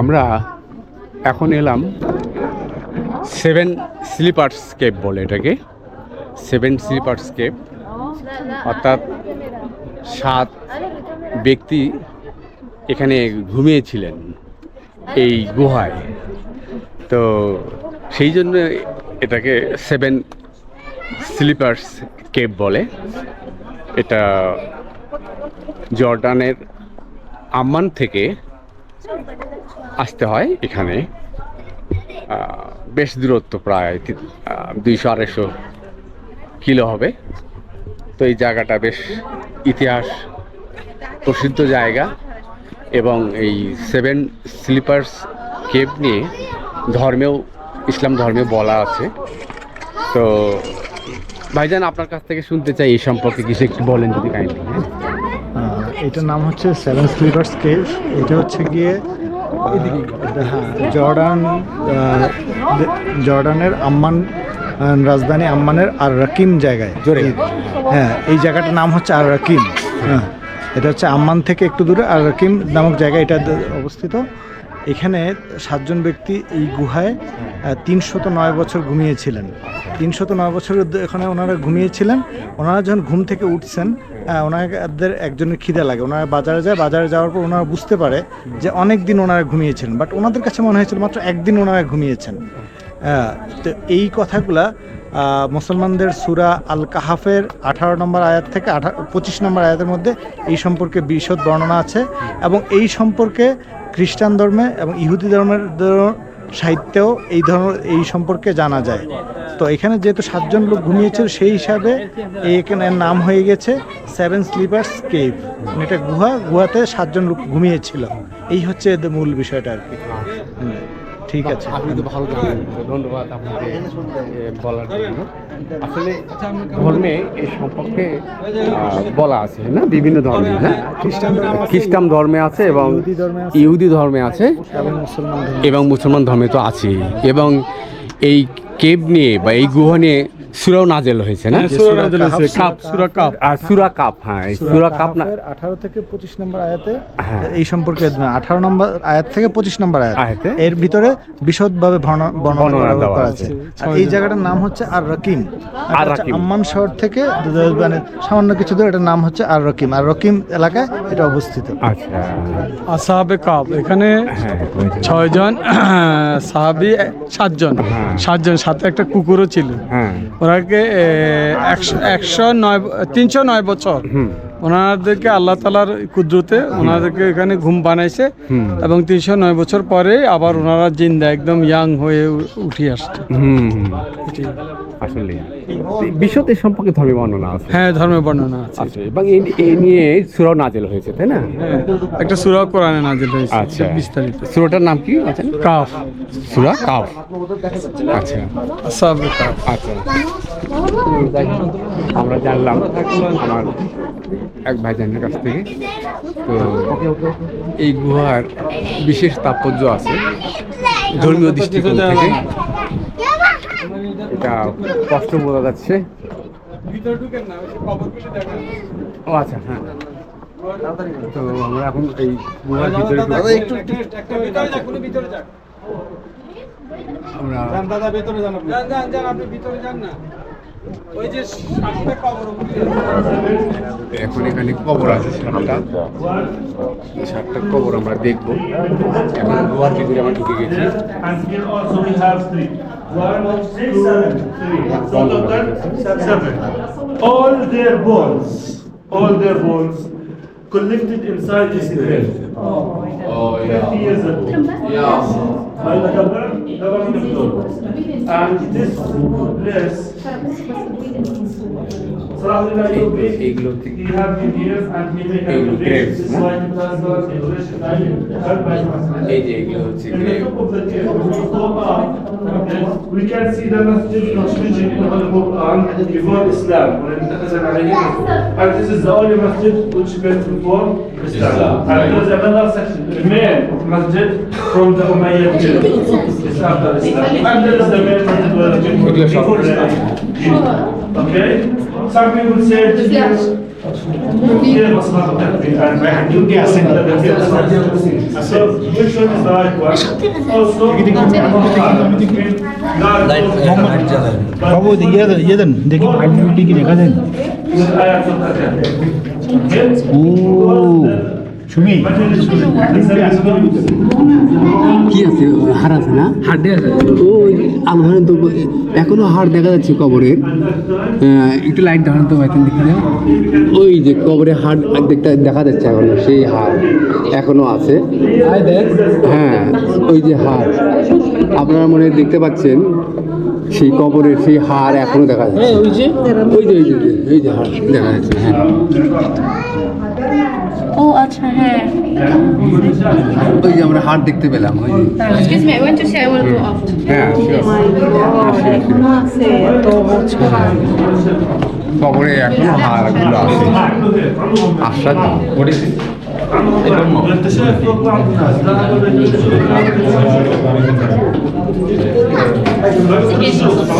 আমরা এখন এলাম সেভেন স্লিপার্স কেপ বলে এটাকে। সেভেন স্লিপার্স কেপ অর্থাৎ সাত ব্যক্তি এখানে ঘুমিয়েছিলেন এই গুহায়। তো সেই জন্য এটাকে সেভেন স্লিপার্স কেপ বলে। এটা জর্ডানের আম্মান থেকে আসতে হয় এখানে। বেশ দূরত্ব প্রায় দুইশো আড়াইশো কিলো হবে। তো এই জায়গাটা বেশ ইতিহাস প্রসিদ্ধ জায়গা এবং এই সেভেন স্লিপার্স কেপ নিয়ে ধর্মেও, ইসলাম ধর্মে বলা আছে। তো ভাইজান, আপনার কাছ থেকে শুনতে চাই এই সম্পর্কে কিছু, একটু বলেন যদি কাইন্ডলি হ্যাঁ। এটার নাম হচ্ছে সেভেন স্লিভার্স কেভ এটা হচ্ছে গিয়ে হ্যাঁ জর্ডান জর্ডানের আম্মান রাজধানী আম্মানের আর রাকিম জায়গায়। জোরে। হ্যাঁ এই জায়গাটার নাম হচ্ছে আর রাকিম। হ্যাঁ এটা হচ্ছে আম্মান থেকে একটু দূরে আর রাকিম নামক জায়গায় এটা অবস্থিত। এখানে সাতজন ব্যক্তি এই গুহায় তিনশত নয় বছর ঘুমিয়েছিলেন। তিনশত নয় বছর এখানে ওনারা ঘুমিয়েছিলেন। ওনারা যখন ঘুম থেকে উঠছেন ওনাদের একজনের খিদে লাগে। ওনারা বাজারে যায় বাজারে যাওয়ার পর ওনারা বুঝতে পারে যে অনেক দিন ওনারা ঘুমিয়েছিলেন বাট ওনাদের কাছে মনে হয়েছিল মাত্র একদিন ওনারা ঘুমিয়েছেন। আহ, তো এই কথাগুলা মুসলমানদের সুরা আল কাহাফের আঠারো নম্বর আয়াত থেকে আঠা পঁচিশ নম্বর আয়াতের মধ্যে এই সম্পর্কে বিশদ বর্ণনা আছে। এবং এই সম্পর্কে খ্রিস্টান ধর্মে এবং ইহুদি ধর্মের সাহিত্যেও এই ধরনের, এই সম্পর্কে জানা যায়। তো এখানে যেহেতু সাতজন লোক ঘুমিয়েছিল, সেই হিসাবে এখানের নাম হয়ে গেছে সেভেন স্লিপার্স কেভ এটা গুহা, গুহাতে সাতজন লোক ঘুমিয়েছিল। এই হচ্ছে মূল বিষয়টা আর কি। ঠিক আছে। আপনি তো ভালো জানেন। ধন্যবাদ আপনাকে বলার জন্য। আসলে ধর্মে এ সম্পর্কে বলা আছে না? বিভিন্ন ধর্মে হ্যাঁ? খ্রিস্টান ধর্মে আছে, খ্রিস্টান ধর্মে আছে এবং ইহুদি ধর্মে আছে। এবং মুসলমান ধর্মে তো আছেই। এবং এই কেব নিয়ে বা এই গুহা নিয়ে সুরাও নাজেল হয়েছে না যে সূরা কাহাফ, আর সুরা কাপ হ্যাঁ সুরা কাপ না আঠারো থেকে পঁচিশ নম্বর আয়াতে হ্যাঁ। এই সম্পর্কে আঠারো নম্বর আয়াত থেকে পঁচিশ নম্বর আয়াত এর ভিতরে বিশদভাবে বর্ণনা বর্ণনা করা আছে। আর এই জায়গাটার নাম হচ্ছে আর রকিম আর রাকিম। আম্মান শহর থেকে মানে সামান্য কিছু দূর এটার নাম হচ্ছে আর রকিম আর রকিম এলাকায় এটা অবস্থিত আচ্ছা আসাহাবে কাব এখানে হ্যাঁ ছয়জন সাহাবি সাতজন হ্যাঁ। সাতজন সাথে একটা কুকুরও ছিল। হ্যাঁ। ওনাকে একশো একশো নয় তিনশো নয় বছর। ওনাদেরকে আল্লাহ তালার কুদরতে ওনাদেরকে এখানে ঘুম বানাইছে এবং তিনশো নয় বছর পরে আবার ওনারা জিন্দা একদম ইয়াং হয়ে উঠে আসছে। আসলে বিশদ এই সম্পর্কে ধর্মী বর্ণনা আছে? হ্যাঁ ধর্মের বর্ণনা আছে। আছে এবং এই এই নিয়ে সুরাও নাজেল হয়েছে তাই না? হ্যাঁ, একটা সুরা কোরআনে নাজিল হয়েছে আচ্ছা। বিস্তারিত। সুরাটার নাম কি আচ্ছা কাফ। সুরা কাফ। আচ্ছা। কাফ। আচ্ছা। আমরা জানলাম আমার এক ভাইজানের কাছ থেকে। তো এই গুহার বিশেষ তাৎপর্য আছে ধর্মীয় দৃষ্টিকোণ থেকে। এটা কষ্ট বোঝা যাচ্ছে। ও আচ্ছা হ্যাঁ। তো আমরা এখন এই গুহার ভিতরে। আমরা এখন এখানে কবর আছে সাতটা এই সাতটা কবর আমরা দেখব এখন গুহার ভিতরে আমরা ঢুকে গেছি. All their bones, all their bones collected inside this grave. Oh, 50 years ago. By And this would এগুলো থেকে এগুলো গ্রেপস এই যে এগুলো হচ্ছে grape We can see the masjid construction in the Quran before Islam. And this is the only masjid which built before Islam. And there's another section, remain of masjid from the Umayyad period. It's after Islam. And there is the main masjid before Islam. Okay? some people said so which one is the right one? Also, बाबू ये ये दन देखिए five fifty की जगह दे ओ সুমি। কি আছে? হাড় আছে না? হাড়ে আছে। ওই আলো তো এখনও হাড় দেখা যাচ্ছে কবরের একটু লাইট ধরেন তো হয়তো দেখি না ওই যে কবরে হাড় দেখতে দেখা যাচ্ছে এখনও সেই হাড় এখনও আছে। হ্যাঁ ওই যে হাড়। আপনারা মনে দেখতে পাচ্ছেন সেই কবরের সেই হাড় এখনও দেখা যাচ্ছে। ওই যে। ওই যে ওই যে ওই যে হাড় দেখা যাচ্ছে হ্যাঁ। ও আচ্ছা হ্যাঁ। ওই যে আমরা হাড় দেখতে পেলাম ওই যে। Excuse me, I want to say I will go হ্যাঁ এখনও আছে এত বছর কবরে এখনও হাড়গুলো আছে। আশ্বাদ।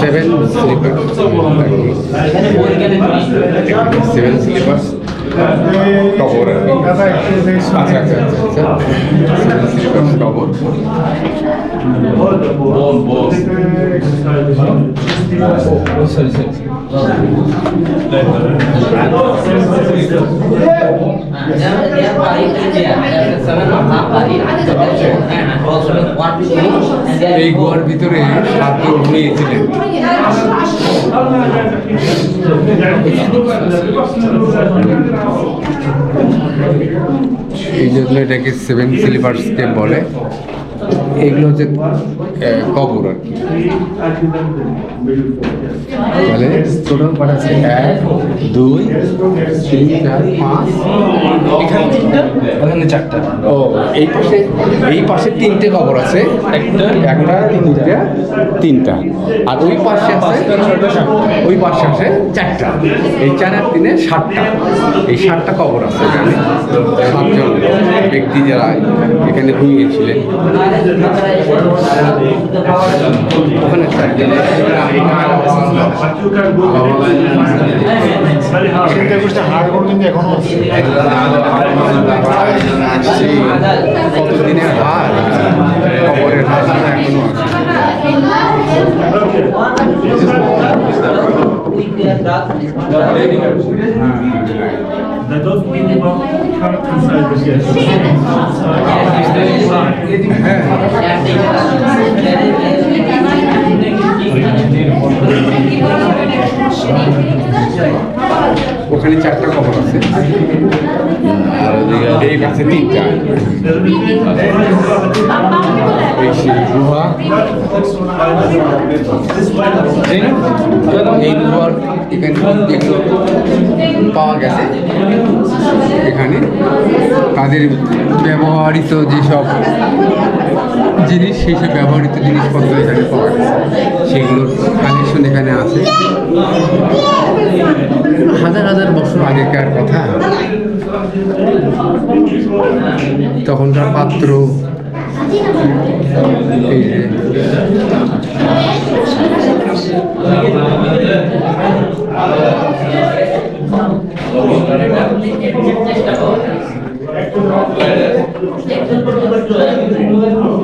সেভেন স্লিপার সেভেন স্লিপার কবর আর কি। আচ্ছা আচ্ছা আচ্ছা আচ্ছা সেভেন স্লিপার কবর এই গুহার ভিতরে সাতজন ঘুমিয়েছিলেন। এই জন্য এটাকে সেভেন স্লিপার স্টেপ বলে এগুলো হচ্ছে কবর আর কি। তাহলে টোটাল কটা আছে? এক দুই তিন চার পাঁচ। এখানে তিনটা? ওখানে চারটা। ও এই পাশে এই পাশে তিনটে কবর আছে। একটা একটা তিনটা তিনটা। আর ওই পাশে আছে ওই পাশে আছে চারটা। এই চার আর তিনে সাতটা। এই সাতটা কবর আছে এখানে। সাতজন ব্যক্তি যারা এখানে ঘুমিয়েছিলেন। ওখানে হার খবরের হার এখনও আছে সেই কতদিনের হার কবরের হার এখনও আছে That those people come inside the guest. ওখানে চারটা কবর আছে। এই কাছে তিনটা। এখানে পাওয়া গেছে। এখানে তাদের ব্যবহৃত যেসব জিনিস সেই সব ব্যবহৃত জিনিসপত্র এখানে পাওয়া গেছে সেগুলোর কালেকশন এখানে আছে। হাজার হাজার বছর আগেকার কথা। তখনকার পাত্র। এই যে।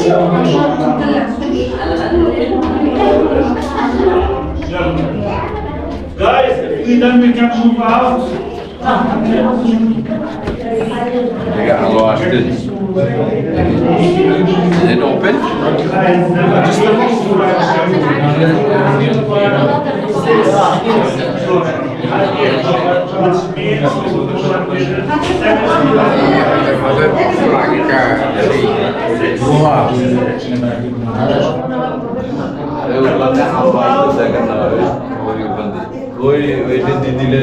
Guys, if we done, we can move out. They got lost, didn't they? Is it open? Just the ওই ওইটা দিয়ে দিলে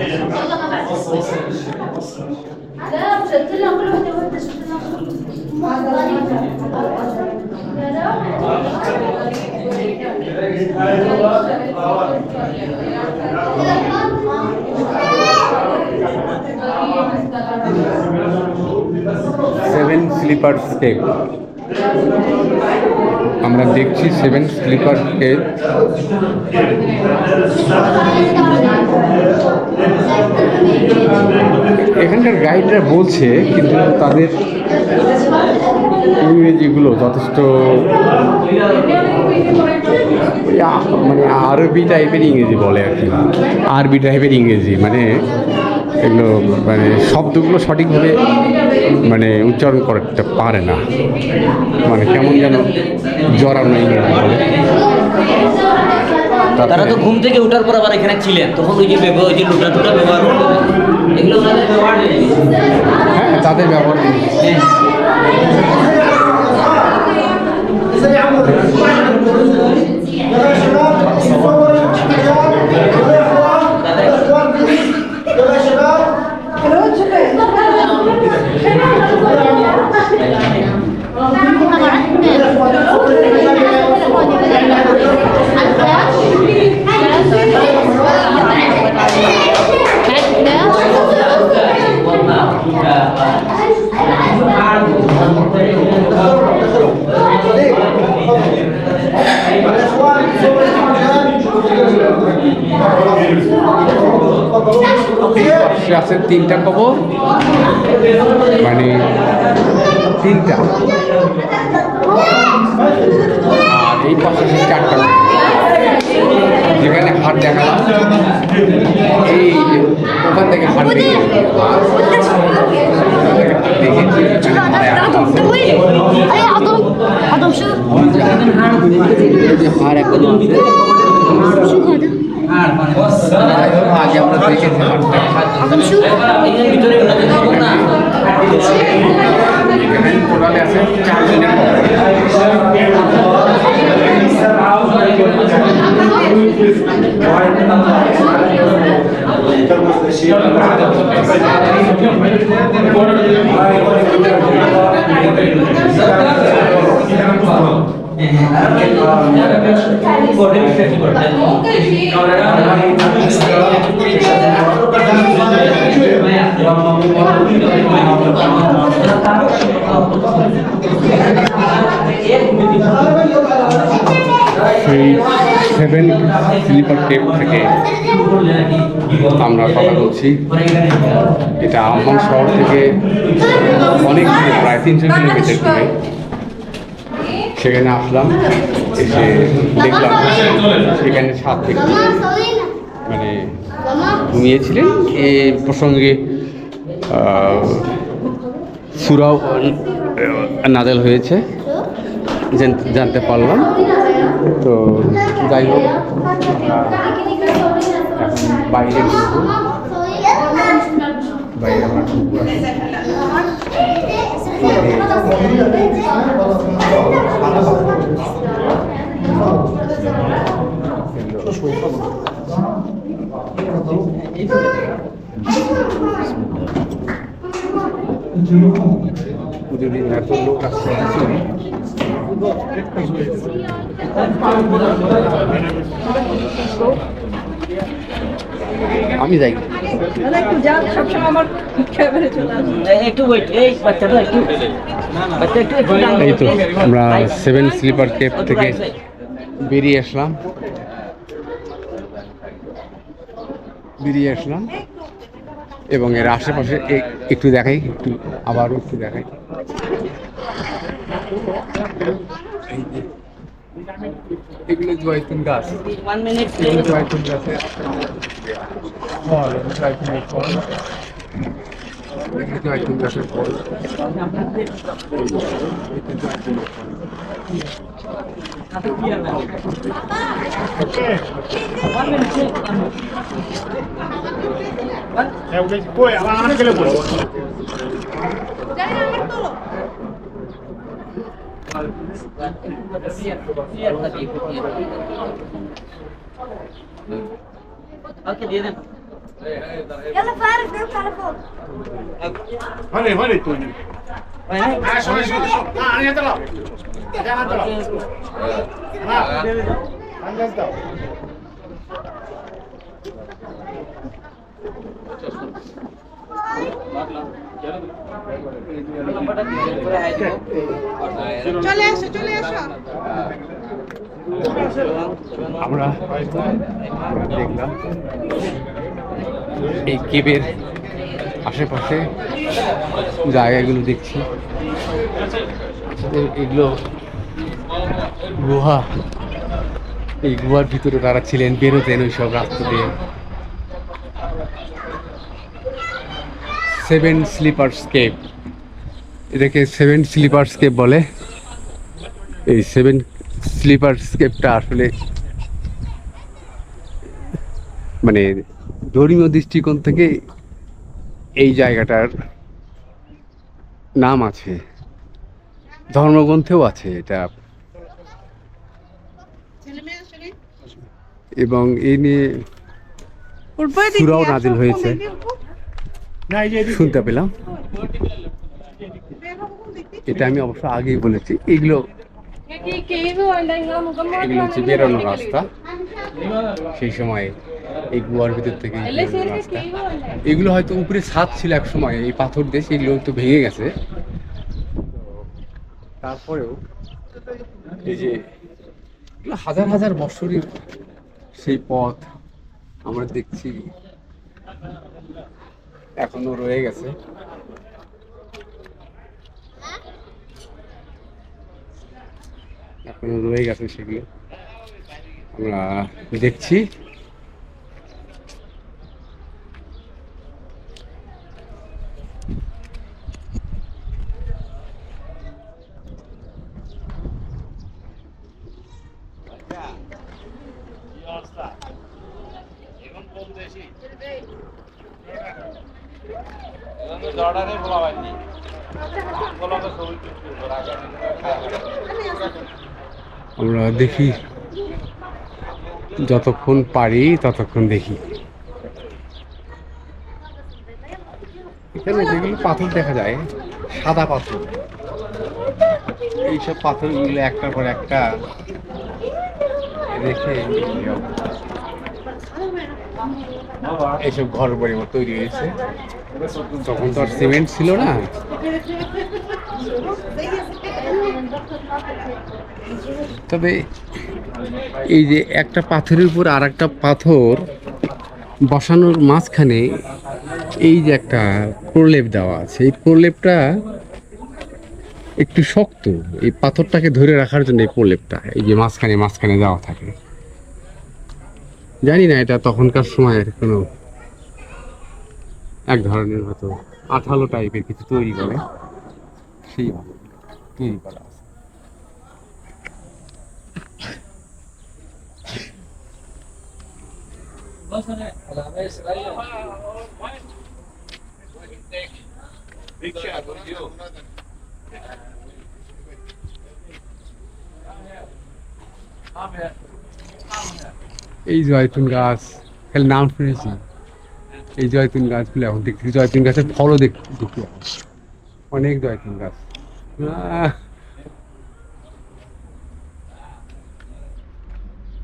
يلا ما بعد لا مش قلت لهم كلهم تودش قلت لهم كلهم لا لا सेवन स्लीपर स्टेप আমরা দেখছি সেভেন স্লিপার কেক এখানকার গাইডরা বলছে, কিন্তু তাদের ইংরেজিগুলো যথেষ্ট মানে আরবি টাইপের ইংরেজি বলে আর কি। আরবি টাইপের ইংরেজি মানে এগুলো মানে শব্দগুলো সঠিকভাবে মানে উচ্চারণ করতে পারে না। মানে কেমন যেন জড়ানো ইংরেজি বলে তারা তো ঘুম থেকে উঠার পর আবার এখানে ছিলেন। তখন ওই যে ব্যবহার ওই যে লোটা টোটা ব্যবহার এগুলো ওনাদের ব্যবহার হ্যাঁ তাদের ব্যবহার পাশে আছে তিনটা কবর মানে তিনটা আর এই পাশে চারটা যেখানে হাট দেখালাম এই ওখান থেকে হাট দেখে দেখেছি হার এখনও আমরা দেখেছি আছে কবর সেই সেভেন স্লিপার টেপ থেকে আমরা কথা বলছি। এটা আমন শহর থেকে অনেক দূরে, প্রায় তিনশো কিলোমিটার দূরে। সেখানে আসলাম, এসে দেখলাম সেখানে সাত থেকে মানে ঘুমিয়েছিলেন। এ প্রসঙ্গে সুরাও নাজেল হয়েছে। জানতে পারলাম। তো যাই হোক আমরা এখন বাইরে ঢুকবো বাইরে আমরা ঢুকবো যদি এত লোক আসছে আমি যাই। এই তো আমরা সেভেন স্লিপার কেপ থেকে বেরিয়ে আসলাম। বেরিয়ে আসলাম। এবং এর আশেপাশে এ- একটু দেখাই একটু আবারও একটু দেখাই। এগুলো জয়তুন গাছ One minute, এগুলো please. জয়তুন গাছের ফল, জয়তুনের ফল। জয়তুন গাছের ফল ওকে দিয়ে দেন يلا فارس نرفع على فوق هوني هوني توني আমরা দেখলাম এই কেবের আশেপাশে জায়গাগুলো দেখছি। এগুলো গুহা। এই গুহার ভিতরে তারা ছিলেন, বেরোতেন ওই সব রাস্তা দিয়ে সেভেন স্লিপার স্কেপ এটাকে সেভেন স্লিপার স্কেপ বলে। এই সেভেন স্লিপার স্কেপটা আসলে মানে ধর্মীয় দৃষ্টিকোণ থেকে এই জায়গাটার নাম আছে। ধর্মগ্রন্থেও আছে এটা। এবং এই নিয়ে সূরাও নাজিল হয়েছে। শুনতে পেলাম। এটা আমি অবশ্য আগেই বলেছি। এগুলো এগুলো হচ্ছে বেরোনোর রাস্তা। সেই সময় এই গুয়ার ভিতর থেকে রাস্তা। এগুলো হয়তো উপরে ছাদ ছিল এক সময়, এই পাথর দিয়ে সেগুলো তো ভেঙে গেছে। তারপরেও এই যে হাজার হাজার বছরের সেই পথ আমরা দেখছি। এখনও রয়ে গেছে। এখনও রয়ে গেছে সেগুলো। আমরা দেখছি। আমরা দেখি যতক্ষণ পারি, ততক্ষণ দেখি। এখানে যেগুলো পাথর দেখা যায়, সাদা পাথর। এইসব পাথরগুলো একটার পর একটা রেখে এইসব ঘর বাড়ি তৈরি হয়েছে। তখন তো আর সিমেন্ট ছিল না। তবে এই যে একটা পাথরের উপর আর একটা পাথর বসানোর মাঝখানে এই যে একটা প্রলেপ দেওয়া আছে এই প্রলেপটা একটু শক্ত। এই পাথরটাকে ধরে রাখার জন্য এই প্রলেপটা এই যে মাঝখানে মাঝখানে দেওয়া থাকে। জানি না, এটা তখনকার সময়ের কোনো এক ধরনের হয়তো আঠালো টাইপের কিছু তৈরি করে। সেইভাবে তৈরি করা আছে। এই জয়তুন গাছ, খালি নাম শুনেছি। এই জয়তুন গাছগুলো এখন দেখছি। জয়তুন গাছের ফলও দেখ, দেখি অনেক জয়তুন গাছ!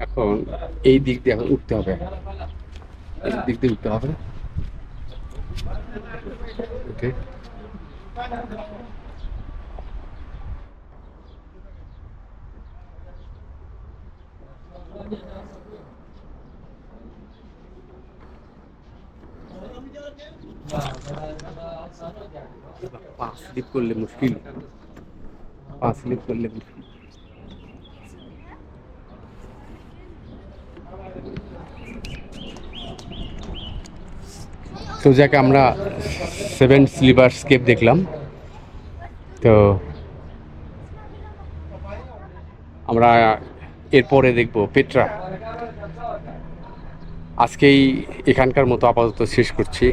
এখন এই দিক দিয়ে এখন উঠতে হবে। এই দিক দিয়ে উঠতে হবে। ওকে পা স্লিপ করলে মুশকিল। পা স্লিপ করলে মুশকিল। তো যাকে, আমরা সেভেন স্লিপার স্কেপ দেখলাম। তো আমরা এরপরে দেখব, পেট্রা। আজকেই এখানকার মতো আপাতত শেষ করছি।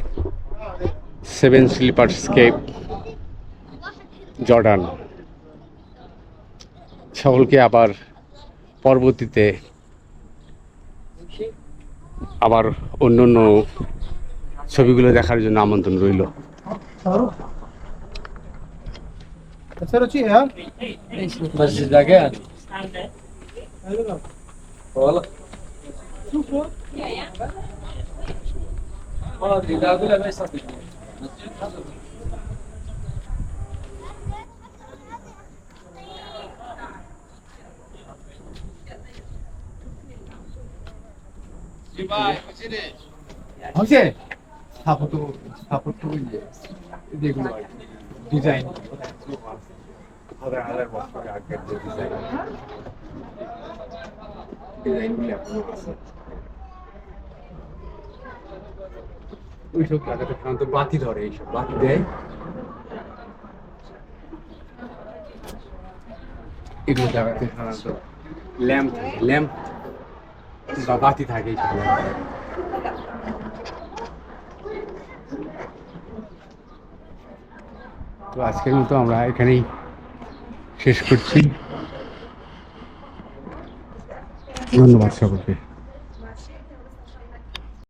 সেভেন স্লিপার স্কেপ জর্ডান সকলকে আবার পরবর্তীতে আবার অন্য অন্য ছবিগুলো দেখার জন্য আমন্ত্রণ রইল। হচ্ছে স্থাপত্য স্থাপত্য ইয়ে যেগুলো আর কি ডিজাইন হাজার হাজার বছর আগের যে ডিজাইন ডিজাইনগুলো এখনও আছে ওইসব জায়গাতে সাধারণত বাতি ধরে এইসব, বাতি দেয়। এগুলো জায়গাতে সাধারণত ল্যাম্প ল্যাম্প বা বাতি থাকে এইসব। তো আজকের মতো আমরা এখানেই শেষ করছি। ধন্যবাদ সকলকে।